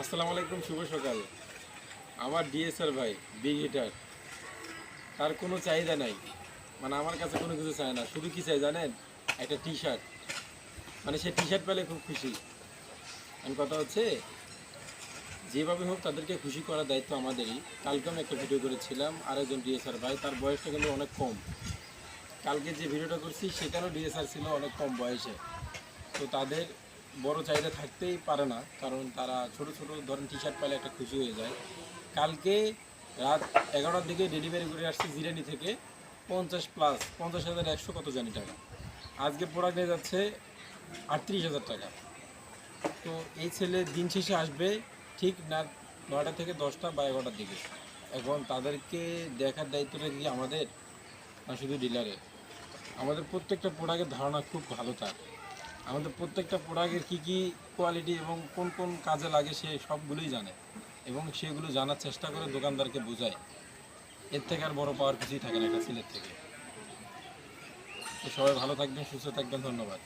আসসালামু আলাইকুম, শুভ সকাল। আমার ডিএসআর ভাই বিগ হিটার তার কোনো চাহিদা নাই। মানে আমার কাছে কোনো কিছু চায় না। শুধু কি চাই জানেন? একটা টি শার্ট মানে সে টি শার্ট পেলে খুব খুশি। আমি কথা হচ্ছে, যেভাবে হোক তাদেরকে খুশি করার দায়িত্ব আমাদেরই। কালকে আমি একটা ভিডিও করেছিলাম, আরেকজন ডিএসআর ভাই। তার বয়সটা কিন্তু অনেক কম। কালকে যে ভিডিওটা করছি, সেখানেও ডিএসআর ছিল অনেক কম বয়সে। তো তাদের বড় চাহিদা থাকতেই পারে না, কারণ তারা ছোট ছোট ধরেন টি শার্ট পেলে একটা খুশি হয়ে যায়। কালকে রাত এগারোটার দিকে ডেলিভারি করে আসছে জিরানি থেকে পঞ্চাশ প্লাস পঞ্চাশ হাজার একশো কত জানি টাকা। আজকে প্রোডাক্ট নিয়ে যাচ্ছে আটত্রিশ হাজার টাকা। তো এই ছেলে দিন শেষে আসবে ঠিক না নয়টা থেকে দশটা বা এগারোটার দিকে। এখন তাদেরকে দেখার দায়িত্বটা কি আমাদের না শুধু ডিলারের আমাদের প্রত্যেকটা প্রোডাক্টের ধারণা খুব ভালো তার। আমাদের প্রত্যেকটা প্রোডাক্টের কি কি কোয়ালিটি এবং কোন কোন কাজে লাগে সে সবগুলোই জানে এবং সেগুলো জানার চেষ্টা করে দোকানদারকে বোঝায়। এর থেকে আর বড় পাওয়ার কিছুই থাকে না একটা সিলের থেকে। তো সবাই ভালো থাকবেন, সুস্থ থাকবেন, ধন্যবাদ।